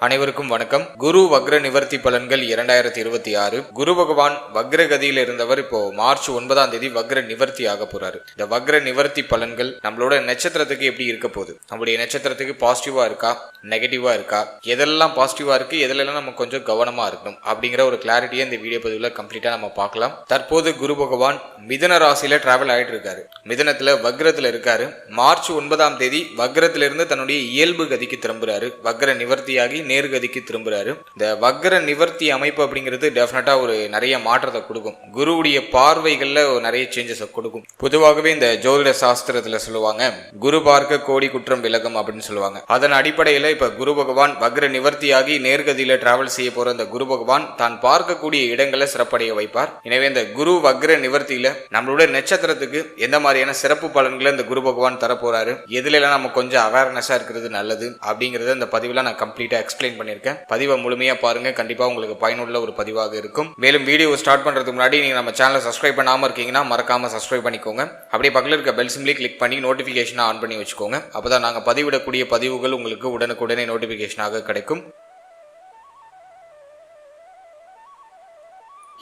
அனைவருக்கும் வணக்கம். குரு வக்ர நிவர்த்தி பலன்கள் இரண்டாயிரத்தி இருபத்தி ஆறு. குரு பகவான் வக்ர கதியில் இருந்தவர் இப்போ மார்ச் ஒன்பதாம் தேதி வக்ர நிவர்த்தி ஆக போறாரு. இந்த வக்ர நிவர்த்தி பலன்கள் நம்மளோட நட்சத்திரத்துக்கு எப்படி இருக்க போகுது? நம்மளுடைய நட்சத்திரத்துக்கு பாசிட்டிவா இருக்கா? நெகட்டிவா இருக்கா? எதெல்லாம் பாசிட்டிவா இருக்கு? எதுலெல்லாம் நம்ம கொஞ்சம் கவனமா இருக்கணும்? அப்படிங்கிற ஒரு கிளாரிட்டியை இந்த வீடியோ பதிவில் கம்ப்ளீட்டா நம்ம பார்க்கலாம். தற்போது குரு பகவான் மிதன ராசியில டிராவல் ஆயிட்டு இருக்காரு. மிதனத்துல வக்ரத்துல இருக்காரு. மார்ச் ஒன்பதாம் தேதி வக்ரத்திலிருந்து தன்னுடைய இயல்பு கதிக்கு திரும்புறாரு. வக்ர நிவர்த்தியாகி நேர்கதிக்கு திரும்புறாரு. இந்த வக்ர நிவர்த்தி அமைப்பு அப்படிங்கிறது டெஃபினட்டா ஒரு நிறைய மாற்றத்தை கொடுக்கும். குருவுடைய பார்வைகள்ல ஒரு நிறைய சேஞ்சஸை கொடுக்கும். பொதுவாகவே இந்த ஜோதிட சாஸ்திரத்துல சொல்லுவாங்க குரு பார்க்க கோடி குற்றம் விலகும் அப்படின்னு சொல்லுவாங்க. அதன் அடிப்படையில இப்ப குரு பகவான் வக்ர நிவர்த்தியாகி நேர்கதியில டிராவல் செய்ய போற இந்த குரு பகவான் தான் பார்க்கக்கூடிய இடங்களை சிறப்படைய வைப்பார். எனவே இந்த குரு வக்ர நிவர்த்தியில நம்மளுடைய நட்சத்திரத்துக்கு எந்த மாதிரியான சிறப்பு பலன்களை இந்த குரு பகவான் தரப்போறாரு எதுல நம்ம கொஞ்சம் அவேர்னஸா இருக்கிறது நல்லது அப்படிங்கறத இந்த பதிவில் நான் கம்ப்ளீட்டா எக்ஸ்பிளைன் பண்ணியிருக்கேன். பதிவை முழுமையா பாருங்க. கண்டிப்பா உங்களுக்கு பயனுள்ள ஒரு பதிவாக இருக்கும். மேலும் வீடியோ ஸ்டார்ட் பண்றதுக்கு முன்னாடி நீங்க நம்ம சேனலை சப்ஸ்கிரைப் பண்ணாமல் இருக்கீங்கன்னா மறக்காமல் சப்ஸ்கிரைப் பண்ணிக்கோங்க. அப்படியே பக்கத்தில் இருக்க பெல் சிம்லி கிளிக் பண்ணி நோட்டிஃபிகேஷனை ஆன் பண்ணி வச்சுக்கோங்க. அப்பதான் நாங்கள் பதிவிடக்கூடிய பதிவுகள் உங்களுக்கு உடனுக்குடனே நோட்டிஃபிகேஷனாக கிடைக்கும்.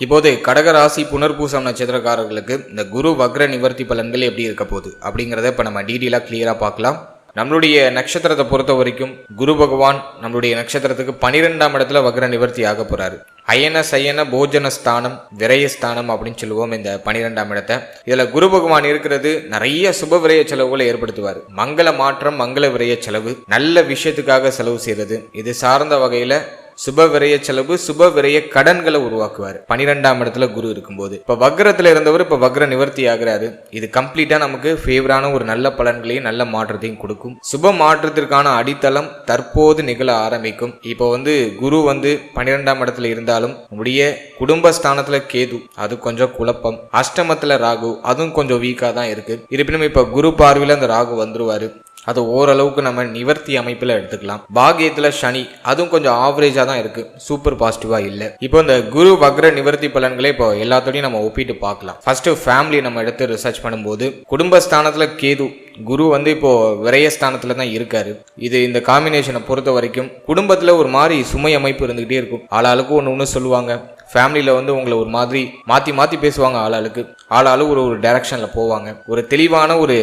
இப்போது கடகராசி புனர்பூசம் நட்சத்திரக்காரர்களுக்கு இந்த குரு வக்ர நிவர்த்தி பலன்கள் எப்படி இருக்க போகுது அப்படிங்கிறத இப்போ நம்ம டீட்டெயிலாக கிளியராக பார்க்கலாம். நம்மளுடைய நட்சத்திரத்தை பொறுத்த வரைக்கும் குரு பகவான் நம்மளுடைய நட்சத்திரத்துக்கு பனிரெண்டாம் இடத்துல வக்ர நிவர்த்தி ஆக போறாரு. அயன சயன போஜன ஸ்தானம் விரயஸ்தானம் அப்படின்னு சொல்லுவோம் இந்த பனிரெண்டாம் இடத்தை. இதுல குரு பகவான் இருக்கிறது நிறைய சுப விரய செலவுகளை ஏற்படுத்துவார். மங்கள மாற்றம் மங்கள விரய செலவு நல்ல விஷயத்துக்காக செலவு செய்யறது. இது சார்ந்த வகையில சுப விரைய செலவு சுப விரைய கடன்களை உருவாக்குவார். பனிரெண்டாம் இடத்துல குரு இருக்கும்போது. இப்போ வக்ரத்தில் இருந்தவர் இப்போ வக்ர நிவர்த்தி ஆகிறாரு. இது கம்ப்ளீட்டாக நமக்கு ஃபேவரான ஒரு நல்ல பலன்களையும் நல்ல மாற்றத்தையும் கொடுக்கும். சுப மாற்றத்திற்கான அடித்தளம் தற்போது நிகழ ஆரம்பிக்கும். இப்போ வந்து குரு வந்து பன்னிரெண்டாம் இடத்துல இருந்தாலும் உடைய குடும்பஸ்தானத்துல கேது அது கொஞ்சம் குழப்பம். அஷ்டமத்தில் ராகு அதுவும் கொஞ்சம் வீக்காக தான் இருக்கு. இருப்பினும் இப்போ குரு பார்வையில் அந்த ராகு வந்துருவாரு. அது ஓரளவுக்கு நம்ம நிவர்த்தி அமைப்பில் எடுத்துக்கலாம். பாகியத்தில் சனி அதுவும் கொஞ்சம் ஆவரேஜாக தான் இருக்குது சூப்பர் பாசிட்டிவாக இல்லை. இப்போ இந்த குரு வக்ர நிவர்த்தி பலன்களே இப்போ எல்லாத்தோடையும் நம்ம ஒப்பிட்டு பார்க்கலாம். ஃபர்ஸ்ட் ஃபேமிலி நம்ம எடுத்து ரிசர்ச் பண்ணும்போது குடும்பஸ்தானத்தில் கேது குரு வந்து இப்போ விரயஸ்தானத்துல தான் இருக்காரு. இது இந்த காம்பினேஷனை பொறுத்த வரைக்கும் குடும்பத்துல ஒரு மாதிரி சுமை அமைப்பு இருந்துகிட்டே இருக்கும். ஆளாளுக்கு ஒன்று ஒன்று சொல்லுவாங்க. ஃபேமிலியில் வந்து உங்களை ஒரு மாதிரி மாற்றி மாற்றி பேசுவாங்க ஆளாளுக்கு. ஆளாளு ஒரு ஒரு டைரக்ஷனில் போவாங்க. ஒரு தெளிவான ஒரு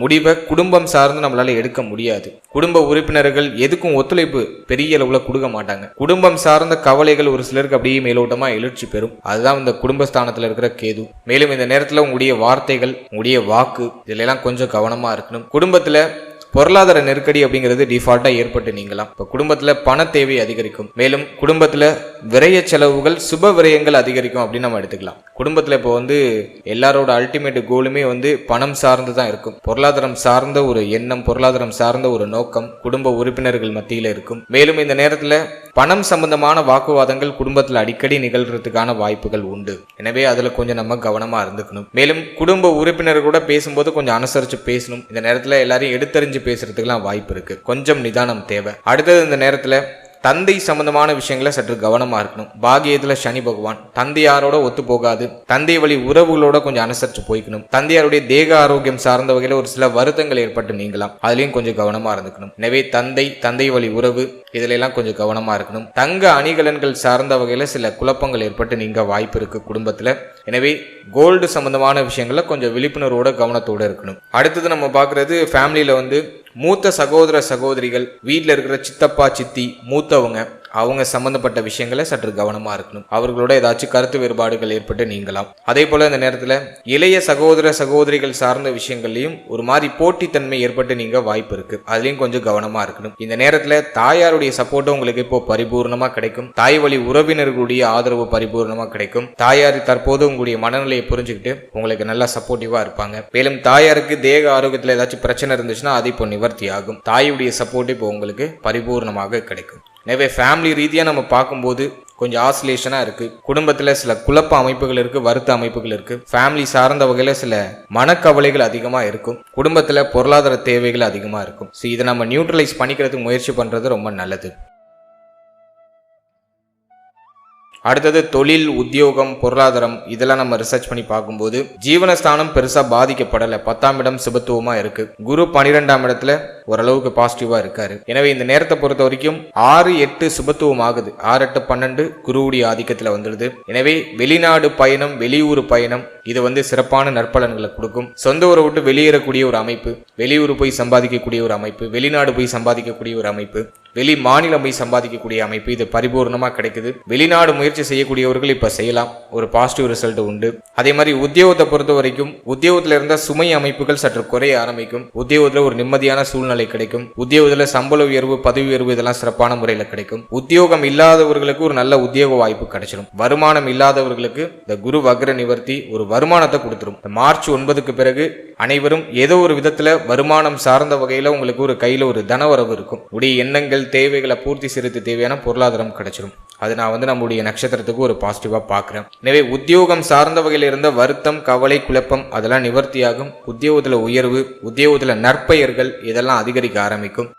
முடிவை குடும்பம் சார்ந்து நம்மளால் எடுக்க முடியாது. குடும்ப உறுப்பினர்கள் எதுக்கும் ஒத்துழைப்பு பெரிய அளவில் கொடுக்க மாட்டாங்க. குடும்பம் சார்ந்த கவலைகள் ஒரு சிலருக்கு அப்படியே மேலோட்டமாக எழுச்சி பெறும். அதுதான் இந்த குடும்பஸ்தானத்தில் இருக்கிற கேது. மேலும் இந்த நேரத்தில் உங்களுடைய வார்த்தைகள் உங்களுடைய வாக்கு இதிலெல்லாம் கொஞ்சம் கவனமாக இருக்கணும். குடும்பத்தில் பொருளாதார நெருக்கடி அப்படிங்கிறது டிஃபால்ட்டாக ஏற்பட்டு நீங்களாம் இப்போ குடும்பத்தில் பண தேவை அதிகரிக்கும். மேலும் குடும்பத்தில் விரய செலவுகள் சுப விரயங்கள் அதிகரிக்கும் அப்படின்னு நம்ம எடுத்துக்கலாம். குடும்பத்தில் இப்போ வந்து எல்லாரோட அல்டிமேட் கோலுமே வந்து பணம் சார்ந்து தான் இருக்கும். பொருளாதாரம் சார்ந்த ஒரு எண்ணம் பொருளாதாரம் சார்ந்த ஒரு நோக்கம் குடும்ப உறுப்பினர்கள் மத்தியில் இருக்கும். மேலும் இந்த நேரத்தில் பணம் சம்பந்தமான வாக்குவாதங்கள் குடும்பத்தில் அடிக்கடி நிகழ்றதுக்கான வாய்ப்புகள் உண்டு. எனவே அதில் கொஞ்சம் நம்ம கவனமாக இருந்துக்கணும். மேலும் குடும்ப உறுப்பினர் கூட பேசும்போது கொஞ்சம் அனுசரித்து பேசணும். இந்த நேரத்தில் எல்லாரையும் எடுத்தறிஞ்சு பேசுறதுக்கெல்லாம் வாய்ப்பு இருக்கு. கொஞ்சம் நிதானம் தேவை. அடுத்தது இந்த நேரத்தில் தந்தை சம்பந்தமான விஷயங்களை சற்று கவனமாக இருக்கணும். பாகியத்தில் சனி பகவான். தந்தையாரோட ஒத்து போகாது. தந்தை வழி உறவுகளோட கொஞ்சம் அனுசரித்து போய்க்கணும். தந்தையாருடைய தேக ஆரோக்கியம் சார்ந்த வகையில் ஒரு சில வருத்தங்கள் ஏற்பட்டு நீங்களாம் அதுலேயும் கொஞ்சம் கவனமாக இருந்துக்கணும். எனவே தந்தை தந்தை வழி உறவு இதிலெல்லாம் கொஞ்சம் கவனமாக இருக்கணும். தங்க அணிகலன்கள் சார்ந்த வகையில் சில குழப்பங்கள் ஏற்பட்டு நீங்க வாய்ப்பு இருக்குது குடும்பத்தில். எனவே கோல்டு சம்பந்தமான விஷயங்களில் கொஞ்சம் விழிப்புணர்வோட கவனத்தோடு இருக்கணும். அடுத்தது நம்ம பார்க்குறது ஃபேமிலியில் வந்து மூத்த சகோதர சகோதரிகள் வீட்டில் இருக்கிற சித்தப்பா சித்தி மூத்தவங்க அவங்க சம்பந்தப்பட்ட விஷயங்களை சற்று கவனமாக இருக்கணும். அவர்களோட ஏதாச்சும் கருத்து வேறுபாடுகள் ஏற்பட்டு நீங்களாம் அதே போல் இந்த நேரத்தில் இளைய சகோதர சகோதரிகள் சார்ந்த விஷயங்கள்லையும் ஒரு மாதிரி போட்டித்தன்மை ஏற்பட்டு நீங்க வாய்ப்பு இருக்குது அதுலேயும் கொஞ்சம் கவனமாக இருக்கணும். இந்த நேரத்தில் தாயாருடைய சப்போர்ட்டும் உங்களுக்கு இப்போ பரிபூர்ணமாக கிடைக்கும். தாய் வழி உறவினர்களுடைய ஆதரவு பரிபூர்ணமாக கிடைக்கும். தாயார் தற்போது உங்களுடைய மனநிலையை புரிஞ்சுக்கிட்டு உங்களுக்கு நல்லா சப்போர்ட்டிவாக இருப்பாங்க. மேலும் தாயாருக்கு தேக ஆரோக்கியத்தில் ஏதாச்சும் பிரச்சனை இருந்துச்சுன்னா அது இப்போ நிவர்த்தி ஆகும் தாயுடைய சப்போர்ட் இப்போ உங்களுக்கு பரிபூர்ணமாக கிடைக்கும். எனவே ஃபேமிலி ரீதியாக நம்ம பார்க்கும்போது கொஞ்சம் ஆசிலேஷனாக இருக்குது குடும்பத்தில் சில குழப்ப அமைப்புகள் இருக்குது வருத்த அமைப்புகள் இருக்குது ஃபேமிலி சார்ந்த வகையில் சில மனக்கவலைகள் அதிகமாக இருக்கும். குடும்பத்தில் பொருளாதார தேவைகள் அதிகமாக இருக்கும். ஸோ இதை நம்ம நியூட்ரலைஸ் பண்ணிக்கிறதுக்கு முயற்சி பண்ணுறது ரொம்ப நல்லது. அடுத்தது தொழில் உத்தியோகம் பொருளாதாரம் இதெல்லாம் நம்ம ரிசர்ச் பண்ணி பார்க்கும்போது ஜீவனஸ்தானம் பெருசாக பாதிக்கப்படலை. பத்தாம் இடம் சிபத்துவமாக இருக்குது குரு பன்னிரெண்டாம் இடத்துல ஓரளவுக்கு பாசிட்டிவா இருக்காரு. எனவே இந்த நேரத்தை பொறுத்த வரைக்கும் ஆறு எட்டு சுபத்துவம் ஆகுது. ஆறு எட்டு பன்னெண்டு குருவுடைய ஆதிக்கத்துல வந்துடுது. எனவே வெளிநாடு பயணம் வெளியூர் பயணம் இது வந்து சிறப்பான நற்பலன்களை கொடுக்கும். சொந்த ஊரை விட்டு வெளியேறக்கூடிய ஒரு அமைப்பு வெளியூர் போய் சம்பாதிக்கக்கூடிய ஒரு அமைப்பு வெளிநாடு போய் சம்பாதிக்கக்கூடிய ஒரு அமைப்பு வெளி மாநிலம் போய் சம்பாதிக்கக்கூடிய அமைப்பு இது பரிபூர்ணமா கிடைக்குது. வெளிநாடு முயற்சி செய்யக்கூடியவர்கள் இப்ப செய்யலாம். ஒரு பாசிட்டிவ் ரிசல்ட் உண்டு. அதே மாதிரி உத்தியோகத்தை பொறுத்த வரைக்கும் உத்தியோகத்துல இருந்த சுமை அமைப்புகள் சற்று குறைய ஆரம்பிக்கும். உத்தியோகத்துல ஒரு நிம்மதியான சூழ்நிலை கிடைக்கும். உத்தியோகத்தில் சம்பள உயர்வு பதவி உயர்வு இதெல்லாம் சிறப்பான முறையில் கிடைக்கும். உத்தியோகம் இல்லாதவர்களுக்கு ஒரு நல்ல உத்தியோக வாய்ப்பு கிடைச்சிடும் வருமானம் இல்லாதவர்களுக்கு இந்த குரு வக்ர நிவர்த்தி ஒரு வருமானத்தை கொடுத்துரும். மார்ச் ஒன்பதுக்கு பிறகு அனைவரும் ஏதோ ஒரு விதத்துல வருமானம் சார்ந்த வகையில உங்களுக்கு ஒரு கையில ஒரு தனவரவு இருக்கும். உடைய எண்ணங்கள் தேவைகளை பூர்த்தி செய்யறது தேவையான பொருளாதாரம் கிடைச்சிடும் அது நான் வந்து நம்முடைய நட்சத்திரத்துக்கு ஒரு பாசிட்டிவா பார்க்குறேன். எனவே உத்தியோகம் சார்ந்த வகையில் இருந்த வருத்தம் கவலை குழப்பம் அதெல்லாம் நிவர்த்தியாகும். உத்தியோகத்துல உயர்வு உத்தியோகத்துல நற்பெயர்கள் இதெல்லாம் அதிகரிக்க ஆரம்பிக்கும்.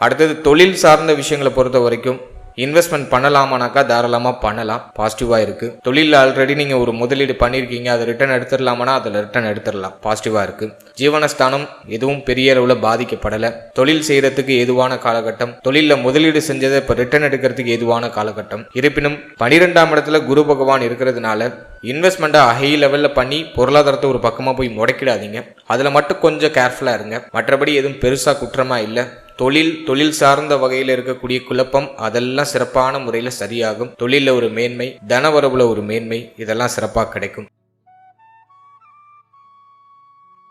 அடுத்தது தொழில் சார்ந்த விஷயங்களை பொறுத்த வரைக்கும் இன்வெஸ்ட்மெண்ட் பண்ணலாமானாக்கா தாராளமாக பண்ணலாம். பாசிட்டிவாக இருக்குது தொழிலில் ஆல்ரெடி நீங்கள் ஒரு முதலீடு பண்ணியிருக்கீங்க அதை ரிட்டர்ன் எடுத்துடலாமானா அதில் ரிட்டர்ன் எடுத்துடலாம். பாசிட்டிவாக இருக்குது ஜீவனஸ்தானம் எதுவும் பெரிய அளவில் பாதிக்கப்படலை. தொழில் செய்கிறதுக்கு ஏதுவான காலகட்டம். தொழிலில் முதலீடு செஞ்சதை இப்போ ரிட்டர்ன் எடுக்கிறதுக்கு ஏதுவான காலகட்டம். இருப்பினும் பனிரெண்டாம் இடத்துல குரு பகவான் இருக்கிறதுனால இன்வெஸ்ட்மெண்ட்டை ஹை லெவலில் பண்ணி பொருளாதாரத்தை ஒரு பக்கமாக போய் முடக்கிடாதீங்க. அதில் மட்டும் கொஞ்சம் கேர்ஃபுல்லாக இருங்க. மற்றபடி எதுவும் பெருசாக குற்றமாக இல்லை. தொழில் தொழில் சார்ந்த வகையில் இருக்கக்கூடிய குழப்பம் அதெல்லாம் சிறப்பான முறையில் சரியாகும். தொழிலில் ஒரு மேன்மை தனவரவுல ஒரு மேன்மை இதெல்லாம் சிறப்பாக கிடைக்கும்.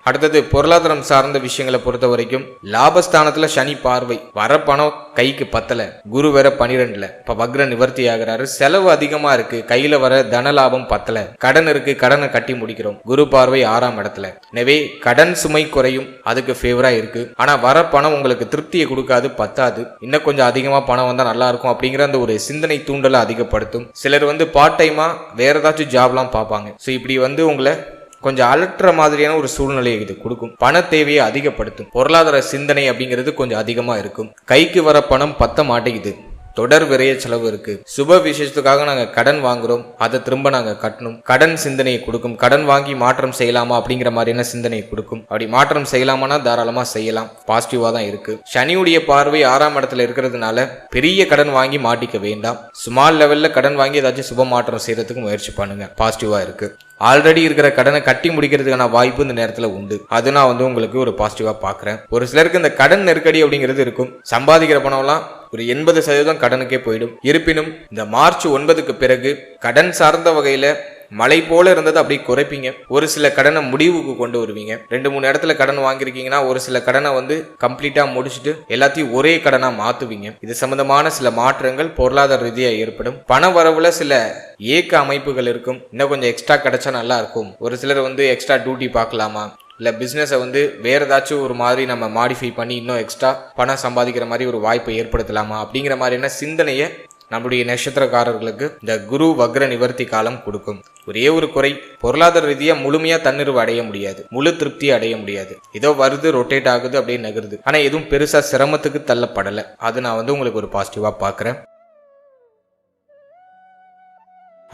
அடுத்தது பொருளாதாரம் சார்ந்த விஷயங்களை பொறுத்த வரைக்கும் லாபஸ்தானத்துல சனி பார்வை. வர பணம் கைக்கு பத்தல. குரு வேற பனிரெண்டுல. இப்ப வக்ர நிவர்த்தி ஆகிறாரு. செலவு அதிகமா இருக்கு. கையில வர தன லாபம் பத்தல. கடன் இருக்கு. கடனை கட்டி முடிக்கிறோம். குரு பார்வை ஆறாம் இடத்துல. எனவே கடன் சுமை குறையும். அதுக்கு ஃபேவரா இருக்கு. ஆனா வர பணம் உங்களுக்கு திருப்தியை கொடுக்காது பத்தாது. இன்னும் கொஞ்சம் அதிகமா பணம் வந்தா நல்லா இருக்கும் அப்படிங்கிற அந்த ஒரு சிந்தனை தூண்டலை அதிகப்படுத்தும். சிலர் வந்து பார்ட் டைமா வேற ஏதாச்சும் ஜாப்லாம் பார்ப்பாங்க. ஸோ இப்படி வந்து உங்களை கொஞ்சம் அலட்டுற மாதிரியான ஒரு சூழ்நிலையை இது கொடுக்கும். பண தேவையை அதிகப்படுத்தும். பொருளாதார சிந்தனை அப்படிங்கிறது கொஞ்சம் அதிகமாக இருக்கும். கைக்கு வர பணம் பத்த மாட்டேங்குது. தொடர் விரைய செலவு இருக்கு. சுப விசேஷத்துக்காக நாங்க கடன் வாங்குறோம். அதை திரும்ப நாங்க கட்டணும். கடன் சிந்தனையை கொடுக்கும். கடன் வாங்கி மாற்றம் செய்யலாமா அப்படிங்கிற மாதிரியான சிந்தனையை கொடுக்கும். அப்படி மாற்றம் செய்யலாமானா தாராளமா செய்யலாம். பாசிட்டிவா தான் இருக்கு. சனியுடைய பார்வை ஆறாம் இடத்துல இருக்கிறதுனால பெரிய கடன் வாங்கி மாட்டிக்க வேண்டாம். ஸ்மால் லெவல்ல கடன் வாங்கி ஏதாச்சும் சுப மாற்றம் செய்யறதுக்கு முயற்சி பண்ணுங்க. பாசிட்டிவா இருக்கு. ஆல்ரெடி இருக்கிற கடனை கட்டி முடிக்கிறதுக்கான வாய்ப்பு இந்த நேரத்தில் உண்டு. அது நான் வந்து உங்களுக்கு ஒரு பாசிட்டிவாக பார்க்குறேன். ஒரு சிலருக்கு இந்த கடன் நெருக்கடி அப்படிங்கிறது இருக்கும். சம்பாதிக்கிற பணம்லாம் ஒரு எண்பது சதவீதம் கடனுக்கே போயிடும். இருப்பினும் இந்த மார்ச் ஒன்பதுக்கு பிறகு கடன் சார்ந்த வகையில் மழை போல இருந்தது அப்படியே குறைப்பீங்க. ஒரு சில கடனை முடிவுக்கு கொண்டு வருவீங்க. ரெண்டு மூணு இடத்துல கடன் வாங்கியிருக்கீங்கன்னா ஒரு சில கடனை வந்து கம்ப்ளீட்டா முடிச்சுட்டு எல்லாத்தையும் ஒரே கடனா மாத்துவீங்க. இது சம்பந்தமான சில மாற்றங்கள் பொருளாதார ரீதியாக ஏற்படும். பண வரவுல சில ஏக்க அமைப்புகள் இருக்கும். இன்னும் கொஞ்சம் எக்ஸ்ட்ரா கிடைச்சா நல்லா இருக்கும். ஒரு சிலர் வந்து எக்ஸ்ட்ரா டியூட்டி பார்க்கலாமா? இல்லை பிஸ்னஸை வந்து வேறு ஏதாச்சும் ஒரு மாதிரி நம்ம மாடிஃபை பண்ணி இன்னும் எக்ஸ்ட்ரா பணம் சம்பாதிக்கிற மாதிரி ஒரு வாய்ப்பை ஏற்படுத்தலாமா? அப்படிங்கிற மாதிரியான சிந்தனையை நம்முடைய நட்சத்திரக்காரர்களுக்கு இந்த குரு வக்ர நிவர்த்தி காலம் கொடுக்கும். ஒரே ஒரு குறை பொருளாதார ரீதியாக முழுமையாக தன்னிறைவு அடைய முடியாது. முழு திருப்தி அடைய முடியாது. ஏதோ வருது ரொட்டேட் ஆகுது அப்படியே நகருது. ஆனால் எதுவும் பெருசாக சிரமத்துக்கு தள்ளப்படலை. அது நான் வந்து உங்களுக்கு ஒரு பாசிட்டிவாக பார்க்குறேன்.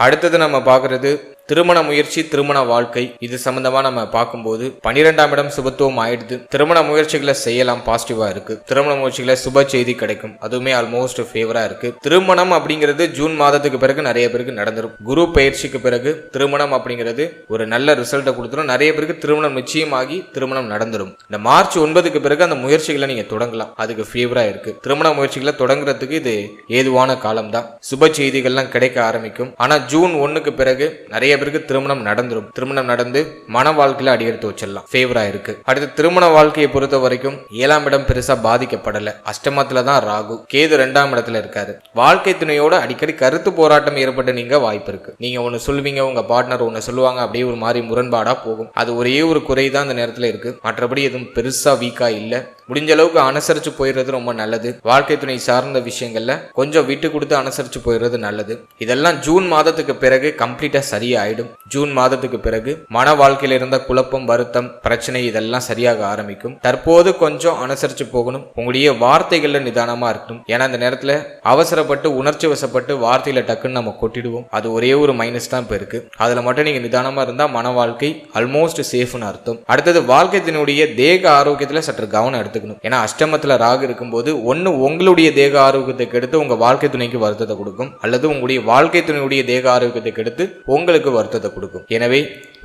அடுத்தது நம்ம பார்க்குறது திருமண முயற்சி திருமண வாழ்க்கை இது சம்பந்தமா நம்ம பார்க்கும்போது பன்னிரெண்டாம் இடம் சுபத்துவம் ஆயிடுது. திருமண முயற்சிகளை செய்யலாம் பாசிட்டிவா இருக்கு. திருமண முயற்சிகளை சுப செய்தி கிடைக்கும். அதுவுமே ஆல்மோஸ்ட் ஃபேவரா இருக்கு. திருமணம் அப்படிங்கிறது ஜூன் மாதத்துக்கு பிறகு நிறைய பேருக்கு நடந்துரும். குரு பயிற்சிக்கு பிறகு திருமணம் அப்படிங்கிறது ஒரு நல்ல ரிசல்ட்டை கொடுத்துரும். நிறைய பேருக்கு திருமணம் நிச்சயமாகி திருமணம் நடந்துரும். இந்த மார்ச் ஒன்பதுக்கு பிறகு அந்த முயற்சிகளை நீங்க தொடங்கலாம். அதுக்கு ஃபேவரா இருக்கு. திருமண முயற்சிகளை தொடங்குறதுக்கு இது ஏதுவான காலம் தான் சுப செய்திகள்லாம் கிடைக்க ஆரம்பிக்கும். ஆனா ஜூன் ஒன்னுக்கு பிறகு நிறைய பேருக்கு திருமணம் நடந்துடும் திருமணம் நடந்து மன வாழ்க்கையில அடியெடுத்து வச்சிடலாம். ஃபேவரா இருக்கு. அடுத்து திருமண வாழ்க்கையை பொறுத்த வரைக்கும் ஏழாம் இடம் பெருசா பாதிக்கப்படல. அஷ்டமத்துல தான் ராகு. கேது ரெண்டாம் இடத்துல இருக்காரு. வாழ்க்கை துணையோட அடிக்கடி கருத்து போராட்டம் ஏற்பட்டு நீங்க வாய்ப்பு இருக்கு. நீங்க ஒன்னு சொல்லுவீங்க உங்க பார்ட்னர் ஒன்னு சொல்லுவாங்க அப்படியே ஒரு மாதிரி முரண்பாடா போகும். அது ஒரே ஒரு குறை தான் இந்த நேரத்துல இருக்கு. மற்றபடி எதுவும் பெருசா வீக்கா இல்ல. முடிஞ்ச அளவுக்கு அனுசரிச்சு போயிடுறது ரொம்ப நல்லது. வாழ்க்கை துணை சார்ந்த விஷயங்கள்ல கொஞ்சம் விட்டு கொடுத்து அனுசரிச்சு போயிடுறது நல்லது. இதெல்லாம் ஜூன் மாதத்துக்கு பிறகு கம்ப்ளீட்டா சரியாயிடும். ஜூன் மாதத்துக்கு பிறகு மன வாழ்க்கையில இருந்த குழப்பம் வருத்தம் பிரச்சனை இதெல்லாம் சரியாக ஆரம்பிக்கும். தற்போது கொஞ்சம் அனுசரிச்சு போகணும். உங்களுடைய வார்த்தைகள்ல நிதானமா இருக்கணும். ஏன்னா அந்த நேரத்துல அவசரப்பட்டு உணர்ச்சி வசப்பட்டு வார்த்தையில டக்குன்னு நம்ம கொட்டிடுவோம். அது ஒரே ஒரு மைனஸ் தான் இப்போ இருக்கு. அதுல மட்டும் நீங்க நிதானமா இருந்தா மன வாழ்க்கை ஆல்மோஸ்ட் சேஃப்னு அர்த்தம். அடுத்தது வாழ்க்கைத்தினுடைய தேக ஆரோக்கியத்துல சற்று கவனம் எடுத்துக்கணும் ஏன்னா அஷ்டமத்துல ராகு இருக்கும்போது ஒன்னு உங்களுடைய தேக ஆரோக்கியத்தை கெடுத்து உங்கள் வாழ்க்கை துணைக்கு வருத்தத்தை கொடுக்கும். அல்லது உங்களுடைய வாழ்க்கை துணையுடைய தேக ஆரோக்கியத்தை கெடுத்து உங்களுக்கு வருத்தத்தை கொடுக்கும். எனவே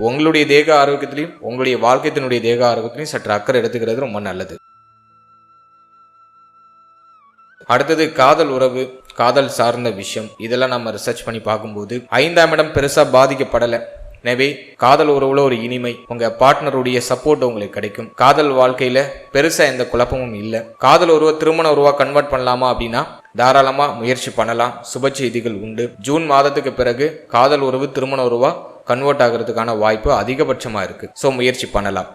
உங்களுடைய தேக ஆரோக்கியத்திலையும் உங்களுடைய வாழ்க்கைத்தினுடைய தேக ஆரோக்கியத்திலையும் சற்று அக்கறை எடுத்துக்கிறது ரொம்ப நல்லது. அடுத்தது காதல் உறவு காதல் சார்ந்த விஷயம். இதெல்லாம் நம்ம ரிசர்ச் பண்ணி பார்க்கும்போது ஐந்தாம் இடம் பெருசா பாதிக்கப்படலை. எனவே காதல் உறவுல ஒரு இனிமை உங்க பார்ட்னருடைய சப்போர்ட் உங்களுக்கு கிடைக்கும். காதல் வாழ்க்கையில பெருசா எந்த குழப்பமும் இல்லை. காதல் உருவ திருமண உருவா கன்வெர்ட் பண்ணலாமா அப்படின்னா தாராளமா முயற்சி பண்ணலாம். சுப செய்திகள் உண்டு. ஜூன் மாதத்துக்கு பிறகு காதல் உறவு திருமண உருவா கன்வெர்ட் ஆகிறதுக்கான வாய்ப்பு அதிகபட்சமா இருக்கு. ஸோ முயற்சி பண்ணலாம்.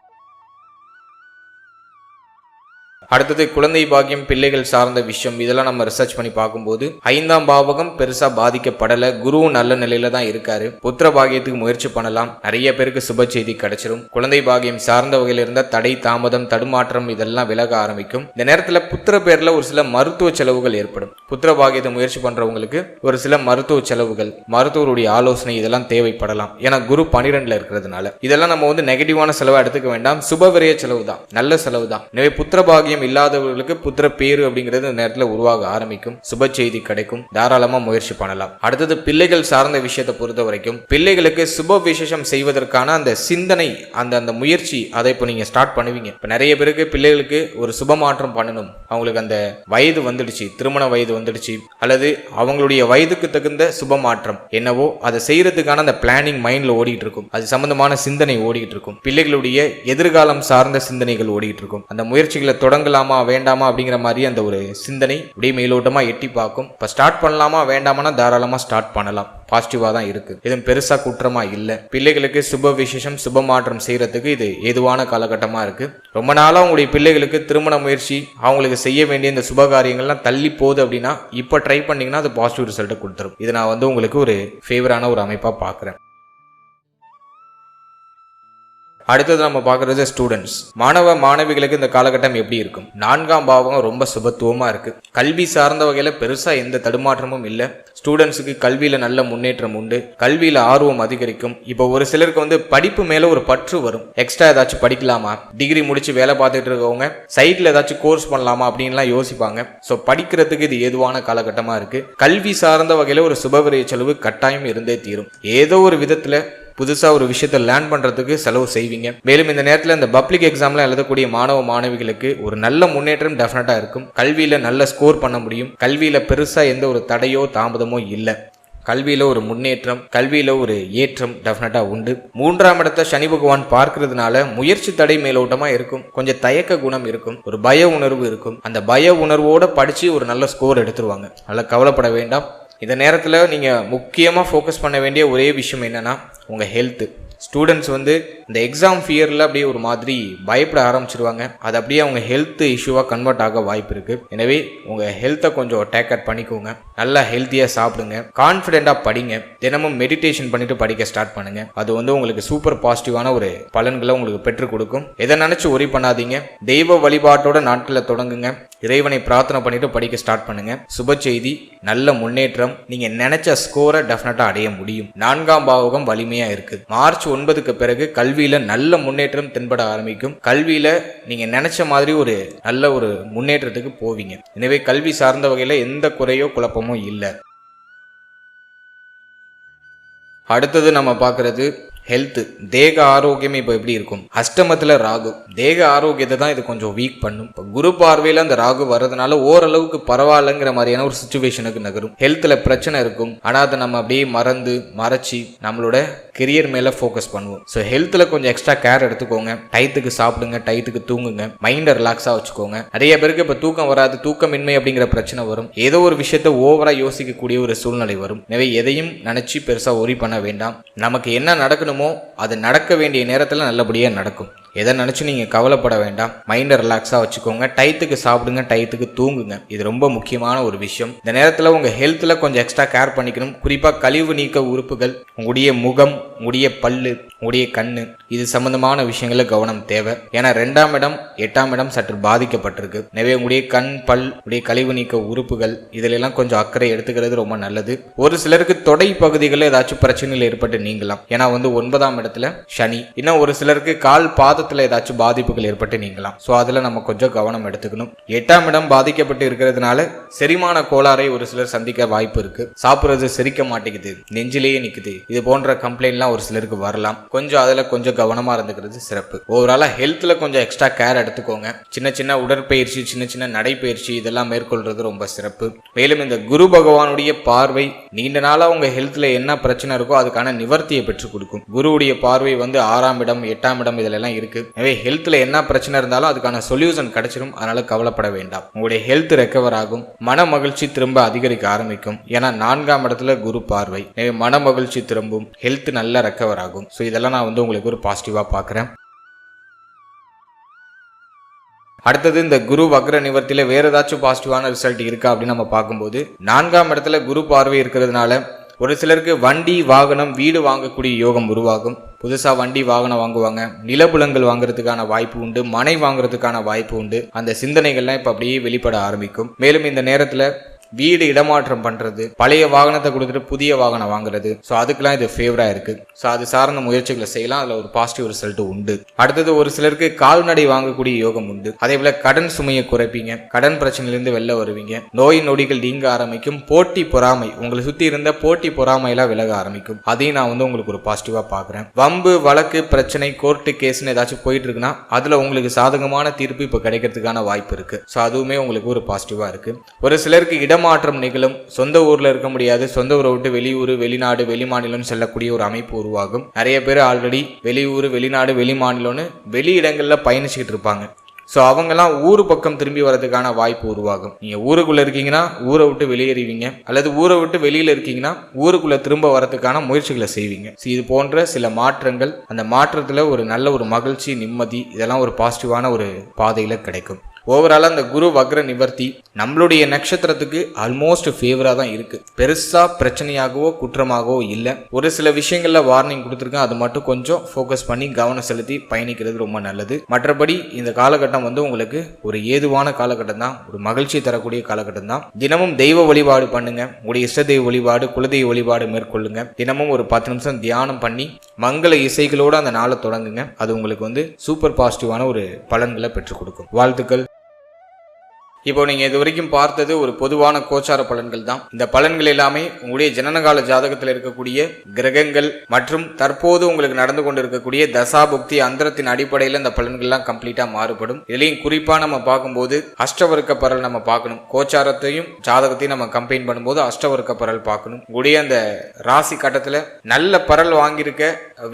அடுத்தது குழந்தை பாக்கியம் பிள்ளைகள் சார்ந்த விஷயம். இதெல்லாம் நம்ம ரிசர்ச் பண்ணி பார்க்கும்போது ஐந்தாம் பாவகம் பெருசா பாதிக்கப்படல. குருவும் நல்ல நிலையில தான் இருக்காரு. புத்திர பாகியத்துக்கு முயற்சி பண்ணலாம். நிறைய பேருக்கு சுப செய்தி கிடைச்சிரும். குழந்தை பாகியம் சார்ந்த வகையில் இருந்த தடை தாமதம் தடுமாற்றம் இதெல்லாம் விலக ஆரம்பிக்கும். இந்த நேரத்துல புத்திர பேர்ல ஒரு சில மருத்துவ செலவுகள் ஏற்படும். புத்திர பாகியத்தை முயற்சி பண்றவங்களுக்கு ஒரு சில மருத்துவ செலவுகள் மருத்துவருடைய ஆலோசனை இதெல்லாம் தேவைப்படலாம். ஏன்னா குரு பனிரெண்டுல இருக்கிறதுனால. இதெல்லாம் நம்ம வந்து நெகட்டிவான செலவை எடுத்துக்க வேண்டாம். சுப விரைய செலவு தான் நல்ல செலவு தான் எனவே புத்திர பாகியம் இல்லாதவர்களுக்கு புத்திர பேரு அப்படிங்கிறது இந்த நேரத்தில் உருவாக ஆரம்பிக்கும். சுப செய்தி கிடைக்கும். தாராளமா முயற்சி பண்ணலாம். அடுத்தது பிள்ளைகள் சார்ந்த விஷயத்தை பொறுத்த வரைக்கும் பிள்ளைகளுக்கு சுப விசேஷம் செய்வதற்கான அந்த சிந்தனை அந்த அந்த முயற்சி அதை இப்போ நீங்க ஸ்டார்ட் பண்ணுவீங்க. இப்போ நிறைய பேருக்கு பிள்ளைகளுக்கு ஒரு சுப மாற்றம் பண்ணணும். அவங்களுக்கு அந்த வயது வந்துடுச்சு திருமண வயது வந்துடுச்சு அல்லது அவங்களுடைய வயதுக்கு தகுந்த சுப மாற்றம். என்னவோ அதை செய்யறதுக்கான அந்த பிளானிங் மைண்ட்ல ஓடிட்டு இருக்கும் அது சம்பந்தமான சிந்தனை ஓடிட்டு இருக்கும் பிள்ளைகளுடைய எதிர்காலம் சார்ந்த சிந்தனைகள் ஓடிட்டு இருக்கும் அந்த முயற்சிகளை தொடங்க தொடங்கலாமா வேண்டாமா அப்படிங்கிற மாதிரி அந்த ஒரு சிந்தனை அப்படியே மேலோட்டமா எட்டி பார்க்கும். இப்போ ஸ்டார்ட் பண்ணலாமா வேண்டாமானா தாராளமா ஸ்டார்ட் பண்ணலாம். பாசிட்டிவாக தான் இருக்கு. எதுவும் பெருசா குற்றமா இல்லை. பிள்ளைகளுக்கு சுப விசேஷம் சுப மாற்றம் செய்யறதுக்கு இது ஏதுவான காலகட்டமா இருக்கு. ரொம்ப நாளா உங்களுடைய பிள்ளைகளுக்கு திருமண முயற்சி அவங்களுக்கு செய்ய வேண்டிய இந்த சுப காரியங்கள்லாம் தள்ளி போகுது அப்படின்னா இப்போ ட்ரை பண்ணீங்கன்னா அது பாசிட்டிவ் ரிசல்ட்டை கொடுத்துரும். இது நான் வந்து உங்களுக்கு ஒரு ஃபேவரான ஒரு அமைப்பா பார்க்குறேன். அடுத்தது நம்ம பார்க்குறது ஸ்டூடெண்ட்ஸ் மாணவ மாணவிகளுக்கு இந்த காலகட்டம் எப்படி இருக்கும்? நான்காம் பாவகம் ரொம்ப சுபத்துவமாக இருக்கு. கல்வி சார்ந்த வகையில் பெருசாக எந்த தடுமாற்றமும் இல்லை. ஸ்டூடெண்ட்ஸுக்கு கல்வியில் நல்ல முன்னேற்றம் உண்டு. கல்வியில் ஆர்வம் அதிகரிக்கும். இப்போ ஒரு சிலருக்கு வந்து படிப்பு மேலே ஒரு பற்று வரும். எக்ஸ்ட்ரா ஏதாச்சும் படிக்கலாமா? டிகிரி முடிச்சு வேலை பார்த்துட்டு இருக்கவங்க சைடில் ஏதாச்சும் கோர்ஸ் பண்ணலாமா அப்படின்லாம் யோசிப்பாங்க. ஸோ படிக்கிறதுக்கு இது ஏதுவான காலகட்டமாக இருக்கு. கல்வி சார்ந்த வகையில் ஒரு சுபவிரய செலவு கட்டாயம் இருந்தே தீரும். ஏதோ ஒரு விதத்தில் புதுசாக ஒரு விஷயத்தை லேர்ன் பண்ணுறதுக்கு செலவு செய்வீங்க. மேலும் இந்த நேரத்தில் இந்த பப்ளிக் எக்ஸாம்லாம் எழுதக்கூடிய மாணவ மாணவிகளுக்கு ஒரு நல்ல முன்னேற்றம் டெஃபினட்டாக இருக்கும். கல்வியில் நல்ல ஸ்கோர் பண்ண முடியும். கல்வியில் பெருசாக எந்த ஒரு தடையோ தாமதமோ இல்லை. கல்வியில் ஒரு முன்னேற்றம் கல்வியில் ஒரு ஏற்றம் டெஃபினட்டாக உண்டு. மூன்றாம் இடத்தை சனி பகவான் பார்க்கறதுனால முயற்சி தடை மேலோட்டமாக இருக்கும். கொஞ்சம் தயக்க குணம் இருக்கும். ஒரு பய உணர்வு இருக்கும். அந்த பய உணர்வோடு படித்து ஒரு நல்ல ஸ்கோர் எடுத்துருவாங்க. அதில் கவலைப்பட வேண்டாம். இந்த நேரத்தில் நீங்கள் முக்கியமாக ஃபோக்கஸ் பண்ண வேண்டிய ஒரே விஷயம் என்னென்னா உங்கள் ஹெல்த்து ஸ்டூடெண்ட்ஸ் வந்து இந்த எக்ஸாம் ஃபியரில் அப்படியே ஒரு மாதிரி பயப்பட ஆரம்பிச்சிருவாங்க. அது அப்படியே அவங்க ஹெல்த் இஷ்யூவாக கன்வெர்ட் ஆக வாய்ப்பு இருக்குது எனவே உங்கள் ஹெல்த்தை கொஞ்சம் டேக் அட் பண்ணிக்கோங்க. நல்லா ஹெல்த்தியாக சாப்பிடுங்க. கான்ஃபிடெண்ட்டாக படிங்க. தினமும் மெடிடேஷன் பண்ணிட்டு படிக்க ஸ்டார்ட் பண்ணுங்க. அது வந்து உங்களுக்கு சூப்பர் பாசிட்டிவான ஒரு பலன்களை உங்களுக்கு பெற்றுக் கொடுக்கும். எதை நினச்சி ஒரி பண்ணாதீங்க. தெய்வ வழிபாட்டோட நாட்களை தொடங்குங்க. இறைவனை பிரார்த்தனை பண்ணிட்டு படிக்க ஸ்டார்ட் பண்ணுங்க. சுப செய்தி நல்ல முன்னேற்றம். நீங்க நினைச்ச ஸ்கோரை டெஃபினட்டா அடைய முடியும். நான்காம் பாவகம் வலிமையா இருக்கு. மார்ச் ஒன்பதுக்கு பிறகு கல்வியில நல்ல முன்னேற்றம் தென்பட ஆரம்பிக்கும். கல்வியில நீங்க நினைச்ச மாதிரி ஒரு நல்ல ஒரு முன்னேற்றத்துக்கு போவீங்க. எனவே கல்வி சார்ந்த வகையில எந்த குறையோ குழப்பமோ இல்லை. அடுத்தது நம்ம பார்க்கறது ஹெல்த் தேக ஆரோக்கியம் இப்போ எப்படி இருக்கும்? அஷ்டமத்தில் ராகு. தேக ஆரோக்கியத்தை தான் இது கொஞ்சம் வீக் பண்ணும். இப்போ குரு பார்வையில் அந்த ராகு வர்றதுனால ஓரளவுக்கு பரவாயில்லைங்கிற மாதிரியான ஒரு சுச்சுவேஷனுக்கு நகரும். ஹெல்த்தில் பிரச்சனை இருக்கும். ஆனால் அதை நம்ம அப்படியே மறந்து மறைச்சி நம்மளோட கெரியர் மேலே ஃபோக்கஸ் பண்ணுவோம். ஸோ ஹெல்த்தில் கொஞ்சம் எக்ஸ்ட்ரா கேர் எடுத்துக்கோங்க. டயத்துக்கு சாப்பிடுங்க டயத்துக்கு தூங்குங்க. மைண்டை ரிலாக்ஸாக வச்சுக்கோங்க. நிறைய பேருக்கு இப்போ தூக்கம் வராது தூக்கமின்மை அப்படிங்கிற பிரச்சனை வரும். ஏதோ ஒரு விஷயத்த ஓவராக யோசிக்கக்கூடிய ஒரு சூழ்நிலை வரும். எனவே எதையும் நினச்சி பெருசாக ஒரி பண்ண வேண்டாம். நமக்கு என்ன நடக்கணுமோ அது நடக்க வேண்டிய நேரத்தில் நல்லபடியாக நடக்கும். எதை நினைச்சு நீங்க கவலைப்பட வேண்டாம். மைண்டை ரிலாக்ஸா வச்சுக்கோங்க. டயத்துக்கு சாப்பிடுங்க டயத்துக்கு தூங்குங்க. இது ரொம்ப முக்கியமான ஒரு விஷயம். இந்த நேரத்தில் உங்க ஹெல்த்ல கொஞ்சம் எக்ஸ்ட்ரா கேர் பண்ணிக்கணும். குறிப்பா கழிவு நீக்க உறுப்புகள் உங்களுடைய முகம் உங்களுடைய பல்லு உங்களுடைய கண்ணு இது சம்பந்தமான விஷயங்கள கவனம் தேவை. ஏன்னா ரெண்டாம் இடம் எட்டாம் இடம் சற்று பாதிக்கப்பட்டிருக்கு. எனவே உங்களுடைய கண் பல் உடைய கழிவு நீக்க உறுப்புகள் இதுல எல்லாம் கொஞ்சம் அக்கறை எடுத்துக்கிறது ரொம்ப நல்லது. ஒரு சிலருக்கு தொடை பகுதிகளில் ஏதாச்சும் பிரச்சனைகள் ஏற்பட்டு நீங்கலாம். ஏன்னா வந்து ஒன்பதாம் இடத்துல சனி. இன்னும் ஒரு சிலருக்கு கால் பாதத்துல ஏதாச்சும் பாதிப்புகள் ஏற்பட்டு நீங்கலாம். ஸோ அதில் நம்ம கொஞ்சம் கவனம் எடுத்துக்கணும். எட்டாம் இடம் பாதிக்கப்பட்டு இருக்கிறதுனால செரிமான கோளாறை ஒரு சிலர் சந்திக்க வாய்ப்பு இருக்கு. சாப்பிடுறது செரிக்க மாட்டேங்குது. நெஞ்சிலேயே நிக்குது. இது போன்ற கம்ப்ளைண்ட்லாம் ஒரு சிலருக்கு வரலாம். கொஞ்சம் அதில் கொஞ்சம் கவனமா இருந்துக்கிறது சிறப்பு. ஓவராலாக ஹெல்த்தில் கொஞ்சம் எக்ஸ்ட்ரா கேர் எடுத்துக்கோங்க. சின்ன சின்ன உடற்பயிற்சி சின்ன சின்ன நடைப்பயிற்சி இதெல்லாம் மேற்கொள்றது ரொம்ப சிறப்பு. மேலும் இந்த குரு பகவானுடைய பார்வை நீண்ட நாளாக உங்கள் ஹெல்த்தில் என்ன பிரச்சனை இருக்கோ அதுக்கான நிவர்த்தியை பெற்றுக் கொடுக்கும். குருவுடைய பார்வை வந்து ஆறாம் இடம் எட்டாம் இடம் இதிலெல்லாம் இருக்கு. இருக்குது எனவே ஹெல்த்தில் என்ன பிரச்சனை இருந்தாலும் அதுக்கான சொல்யூஷன் கிடைச்சிடும் அதனால் கவலைப்பட வேண்டாம். உங்களுடைய ஹெல்த் ரெக்கவர் ஆகும். மன மகிழ்ச்சி திரும்ப அதிகரிக்க ஆரம்பிக்கும். ஏன்னா நான்காம் இடத்துல குரு பார்வை. எனவே மன மகிழ்ச்சி திரும்பும். ஹெல்த் நல்லா ரெக்கவர் ஆகும். ஸோ இதெல்லாம் நான் வந்து உங்களுக்கு ஒரு பாசிட்டிவாக பார்க்குறேன். அடுத்தது இந்த குரு வக்ர நிவர்த்தியில வேற ஏதாச்சும் பாசிட்டிவான ரிசல்ட் இருக்கா அப்படின்னு நம்ம பார்க்கும்போது நான்காம் இடத்துல குரு பார்வை இருக்கிறதுனால ஒரு சிலருக்கு வண்டி வாகனம் வீடு வாங்கக்கூடிய யோகம் உருவாகும். புதுசாக வண்டி வாகனம் வாங்குவாங்க. நிலபுலங்கள் வாங்குறதுக்கான வாய்ப்பு உண்டு. மனை வாங்குறதுக்கான வாய்ப்பு உண்டு. அந்த சிந்தனைகள்லாம் இப்போ அப்படியே வெளிப்பட ஆரம்பிக்கும். மேலும் இந்த நேரத்தில் வீடு இடமாற்றம் பண்றது பழைய வாகனத்தை கொடுத்துட்டு புதிய வாகனம் வாங்குறது. ஸோ அதுக்கெல்லாம் இது ஃபேவரா இருக்கு. ஸோ அது சார்ந்த முயற்சிகளை செய்யலாம். அதில் ஒரு பாசிட்டிவ் ரிசல்ட் உண்டு. அடுத்தது ஒரு சிலருக்கு கால்நடை வாங்கக்கூடிய யோகம் உண்டு. அதே போல கடன் சுமையை குறைப்பீங்க. கடன் பிரச்சனையிலிருந்து வெளில வருவீங்க. நோய் நொடிகள் நீங்க ஆரம்பிக்கும். போட்டி பொறாமை உங்களை சுத்தி இருந்த போட்டி பொறாமையெல்லாம் விலக ஆரம்பிக்கும். அதையும் நான் வந்து உங்களுக்கு ஒரு பாசிட்டிவா பார்க்குறேன். வம்பு வழக்கு பிரச்சனை கோர்ட்டு கேஸ்னு ஏதாச்சும் போயிட்டு இருக்குன்னா அதுல உங்களுக்கு சாதகமான தீர்ப்பு இப்போ கிடைக்கிறதுக்கான வாய்ப்பு இருக்கு. ஸோ அதுவுமே உங்களுக்கு ஒரு பாசிட்டிவா இருக்கு. ஒரு சிலருக்கு இடம் இடமாற்றம் நிகழும். சொந்த ஊர்ல இருக்க முடியாது. சொந்த ஊரை விட்டு வெளியூர் வெளிநாடு வெளிமாநிலம் செல்லக்கூடிய ஒரு அமைப்பு உருவாகும். நிறைய பேர் ஆல்ரெடி வெளியூர் வெளிநாடு வெளிமாநிலம்னு வெளி இடங்கள்ல பயணிச்சுக்கிட்டு இருப்பாங்க. ஸோ அவங்கெல்லாம் ஊர் பக்கம் திரும்பி வரதுக்கான வாய்ப்பு உருவாகும். நீங்கள் ஊருக்குள்ளே இருக்கீங்கன்னா ஊரை விட்டு வெளியேறுவீங்க. அல்லது ஊரை விட்டு வெளியில் இருக்கீங்கன்னா ஊருக்குள்ளே திரும்ப வரதுக்கான முயற்சிகளை செய்வீங்க. ஸோ இது போன்ற சில மாற்றங்கள் அந்த மாற்றத்தில் ஒரு நல்ல ஒரு மகிழ்ச்சி நிம்மதி இதெல்லாம் ஒரு பாசிட்டிவான ஒரு பாதையில் கிடைக்கும். ஓவராலாக அந்த குரு வக்ர நிவர்த்தி நம்மளுடைய நட்சத்திரத்துக்கு ஆல்மோஸ்ட் ஃபேவராக தான் இருக்குது பெருசாக பிரச்சனையாகவோ குற்றமாகவோ இல்லை. ஒரு சில விஷயங்களில் வார்னிங் கொடுத்துருக்கேன். அது மட்டும் கொஞ்சம் ஃபோக்கஸ் பண்ணி கவனம் செலுத்தி பயணிக்கிறது ரொம்ப நல்லது. மற்றபடி இந்த காலகட்டம் வந்து உங்களுக்கு ஒரு ஏதுவான காலகட்டம் தான். ஒரு மகிழ்ச்சி தரக்கூடிய காலகட்டம் தான். தினமும் தெய்வ வழிபாடு பண்ணுங்க. உங்களுடைய இஷ்ட தெய்வ வழிபாடு குலதெய்வ வழிபாடு மேற்கொள்ளுங்க. தினமும் ஒரு பத்து நிமிஷம் தியானம் பண்ணி மங்கள இசைகளோடு அந்த நாளை தொடங்குங்க. அது உங்களுக்கு வந்து சூப்பர் பாசிட்டிவான ஒரு பலன்களை பெற்றுக் கொடுக்கும். வாழ்த்துக்கள். இப்போ நீங்க இது வரைக்கும் பார்த்தது ஒரு பொதுவான கோச்சார பலன்கள் தான். இந்த பலன்கள் எல்லாமே உங்களுடைய ஜனனகால ஜாதகத்தில் இருக்கக்கூடிய கிரகங்கள் மற்றும் தற்போது உங்களுக்கு நடந்து கொண்டு இருக்கக்கூடிய தசாபுக்தி அந்தரத்தின் அடிப்படையில் இந்த பலன்கள்லாம் கம்ப்ளீட்டா மாறுபடும். இதுலயும் குறிப்பா நம்ம பார்க்கும்போது அஷ்டவர்க்க பரல் நம்ம பார்க்கணும். கோச்சாரத்தையும் ஜாதகத்தையும் நம்ம கம்பைன் பண்ணும்போது அஷ்டவர்க்க பரல் பார்க்கணும். உங்களுடைய அந்த ராசி கட்டத்துல நல்ல பரல் வாங்கியிருக்க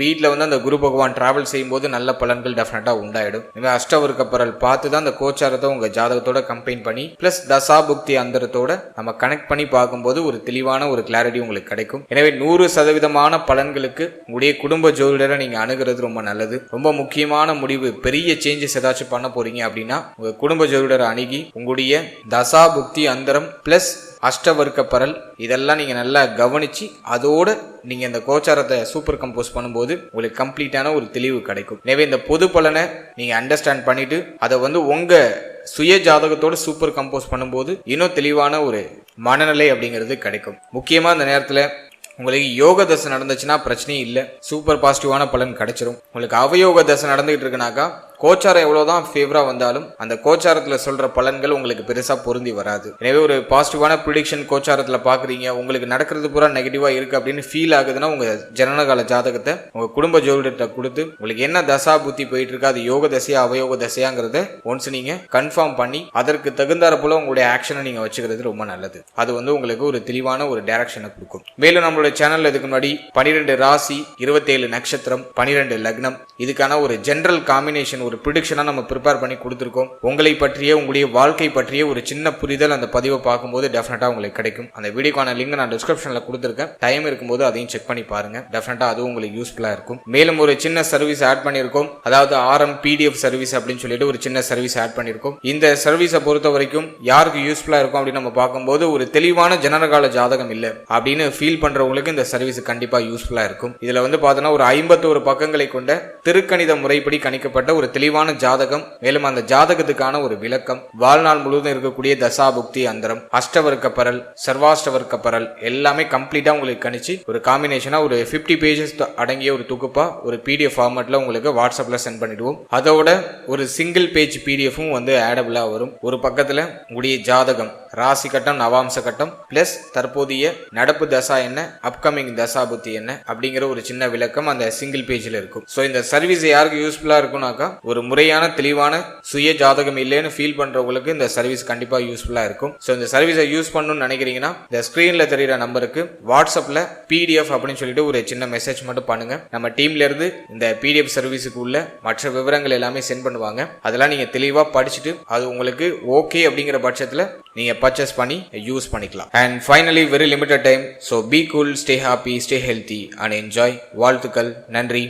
வீட்டில் வந்து அந்த குரு பகவான் டிராவல் செய்யும்போது நல்ல பலன்கள் டெஃபினட்டா உண்டாயிடும். அஷ்டவர்க்க பரல் பார்த்து தான் அந்த கோச்சாரத்தை உங்க ஜாதகத்தோட கம்பைன் பண்ணி பிளஸ் தசா புக்தி அந்தரத்தோட நம்ம கனெக்ட் பண்ணி பார்க்கும்போது ஒரு தெளிவான ஒரு கிளாரிட்டி உங்களுக்கு கிடைக்கும். எனவே நூறு சதவீதமான பலன்களுக்கு உங்களுடைய குடும்ப ஜோதிடரை நீங்க அணுகிறது ரொம்ப நல்லது. ரொம்ப முக்கியமான முடிவு பெரிய சேஞ்சஸ் ஏதாச்சும் பண்ண போறீங்க அப்படின்னா உங்க குடும்ப ஜோதிடரை அணுகி உங்களுடைய தசா புக்தி அந்தரம் பிளஸ் அஷ்டவர்க்க பரல் இதெல்லாம் நீங்கள் நல்லா கவனித்து அதோட நீங்கள் இந்த கோச்சாரத்தை சூப்பர் கம்போஸ் பண்ணும்போது உங்களுக்கு கம்ப்ளீட்டான ஒரு தெளிவு கிடைக்கும். எனவே இந்த பொது பலனை நீங்கள் அண்டர்ஸ்டாண்ட் பண்ணிவிட்டு அதை வந்து உங்கள் சுய ஜாதகத்தோட சூப்பர் கம்போஸ் பண்ணும்போது இன்னும் தெளிவான ஒரு மனநிலை அப்படிங்கிறது கிடைக்கும். முக்கியமாக இந்த நேரத்தில் உங்களுக்கு யோக தசை நடந்துச்சுன்னா பிரச்சனையே இல்லை. சூப்பர் பாசிட்டிவான பலன் கிடைச்சிரும். உங்களுக்கு அவயோக தசை நடந்துகிட்டு இருக்குனாக்கா கோச்சாரம் எவ்வளவுதான் ஃபேவரா வந்தாலும் அந்த கோச்சாரத்துல சொல்ற பலன்கள் உங்களுக்கு பெருசா பொருந்தி வராது. எனவே ஒரு பாசிட்டிவான ப்ரிடிக்ஷன் கோச்சாரத்துல பாக்குறீங்க உங்களுக்கு நடக்கிறது பூரா நெகட்டிவா இருக்கு அப்படின்னு ஃபீல் ஆகுதுன்னா உங்க ஜனனகால ஜாதகத்தை உங்க குடும்ப ஜோதிடத்தை கொடுத்து உங்களுக்கு என்ன தசா புத்தி போயிட்டு இருக்கு அது யோக தசையா அவயோக தசையாங்கிறத ஒன்ஸ் நீங்க கன்ஃபார்ம் பண்ணி அதற்கு தகுந்தாற போல உங்களுடைய ஆக்ஷனை நீங்க வச்சுக்கிறது ரொம்ப நல்லது. அது வந்து உங்களுக்கு ஒரு தெளிவான ஒரு டைரக்ஷனை கொடுக்கும். மேலும் நம்மளுடைய சேனல்ல இதுக்கு முன்னாடி பனிரெண்டு ராசி இருபத்தேழு நட்சத்திரம் பனிரெண்டு லக்னம் இதுக்கான ஒரு ஜென்ரல் காம்பினேஷன் ஒரு ஒரு ப்ரிடிக்ஷனாக நம்ம ப்ரிப்பேர் பண்ணி கொடுத்துருக்கோம். உங்களை பற்றிய உங்களுடைய வாழ்க்கை பற்றிய ஒரு சின்ன புரிதல் அந்த பதிவை பார்க்கும்போது டெஃபினட்டாக உங்களுக்கு கிடைக்கும். அந்த வீடியோக்கான லிங்க் நான் டிஸ்கிரிப்ஷனில் கொடுத்துருக்கேன். டைம் இருக்கும்போது அதையும் செக் பண்ணி பாருங்க. டெஃபினட்டாக அதுவும் உங்களுக்கு யூஸ்ஃபுல்லாக இருக்கும். மேலும் ஒரு சின்ன சர்வீஸ் ஆட் பண்ணியிருக்கோம். அதாவது ஆர்எம் பிடிஎஃப் சர்வீஸ் அப்படின்னு சொல்லிட்டு ஒரு சின்ன சர்வீஸ் ஆட் பண்ணியிருக்கோம். இந்த சர்வீஸை பொறுத்த வரைக்கும் யாருக்கு யூஸ்ஃபுல்லாக இருக்கும் அப்படின்னு நம்ம பார்க்கும்போது ஒரு தெளிவான ஜனனகால ஜாதகம் இல்லை அப்படின்னு ஃபீல் பண்ணுறவங்களுக்கு இந்த சர்வீஸ் கண்டிப்பாக யூஸ்ஃபுல்லாக இருக்கும். இதில் வந்து பார்த்தோன்னா ஒரு ஐம்பத்தோரு பக்கங்களை கொண்ட திருக்கணித முறைப்படி கணிக்கப்பட்ட ஒரு தெளிவான ஜாதகம் மேலும் அந்த ஜாதகத்துக்கான ஒரு விளக்கம். வாழ்நாள் முழுவதும் இருக்கக்கூடிய தசாபுக்தி அந்தரம் அஷ்டவர்க்க பரல் சர்வாஷ்டவர்க்க பரல் எல்லாமே கம்ப்ளீட்டா உங்களுக்கு கணிச்சு ஒரு காம்பினேஷனா ஒரு 50 பேஜஸ் அடங்கிய ஒரு தொகுப்பா ஒரு பிடிஎஃப் ஃபார்மேட்ல உங்களுக்கு வாட்ஸ்அப்ல சென்ட் பண்ணிடுவோம். அதோட ஒரு சிங்கிள் பேஜ் பிடிஎஃப்பும் வந்து ஆடபிளா வரும். ஒரு பக்கத்துல உங்களுடைய ஜாதகம். ராசி கட்டம் நவாம்ச கட்டம் பிளஸ் தற்போதைய நடப்பு தசா என்ன அப்கமிங் தசா புத்தி என்ன அப்படிங்கிற ஒரு சின்ன விளக்கம் அந்த சிங்கிள் பேஜ்ல இருக்கும். ஸோ இந்த சர்வீஸ் யாருக்கு யூஸ்ஃபுல்லா இருக்கும்னாக்கா ஒரு முறையான தெளிவான சுய ஜாதகம் இல்லைன்னு ஃபீல் பண்றவங்களுக்கு இந்த சர்வீஸ் கண்டிப்பா யூஸ்ஃபுல்லா இருக்கும். ஸோ இந்த சர்வீஸை யூஸ் பண்ணணும்னு நினைக்கிறீங்கன்னா இந்த ஸ்கிரீன்ல தெரியுற நம்பருக்கு வாட்ஸ்அப்ல பிடிஎஃப் அப்படின்னு சொல்லிட்டு ஒரு சின்ன மெசேஜ் மட்டும் பண்ணுங்க. நம்ம டீம்ல இருந்து இந்த பிடிஎஃப் சர்வீஸுக்கு உள்ள மற்ற விவரங்கள் எல்லாமே சென்ட் பண்ணுவாங்க. அதெல்லாம் நீங்க தெளிவா படிச்சுட்டு அது உங்களுக்கு ஓகே அப்படிங்கிற பட்சத்துல நீங்க பர்ச்சேஸ் பண்ணி யூஸ் பண்ணிக்கலாம். And finally very limited time so be cool stay happy stay healthy and enjoy வாழ்த்துக்கள். நன்றி.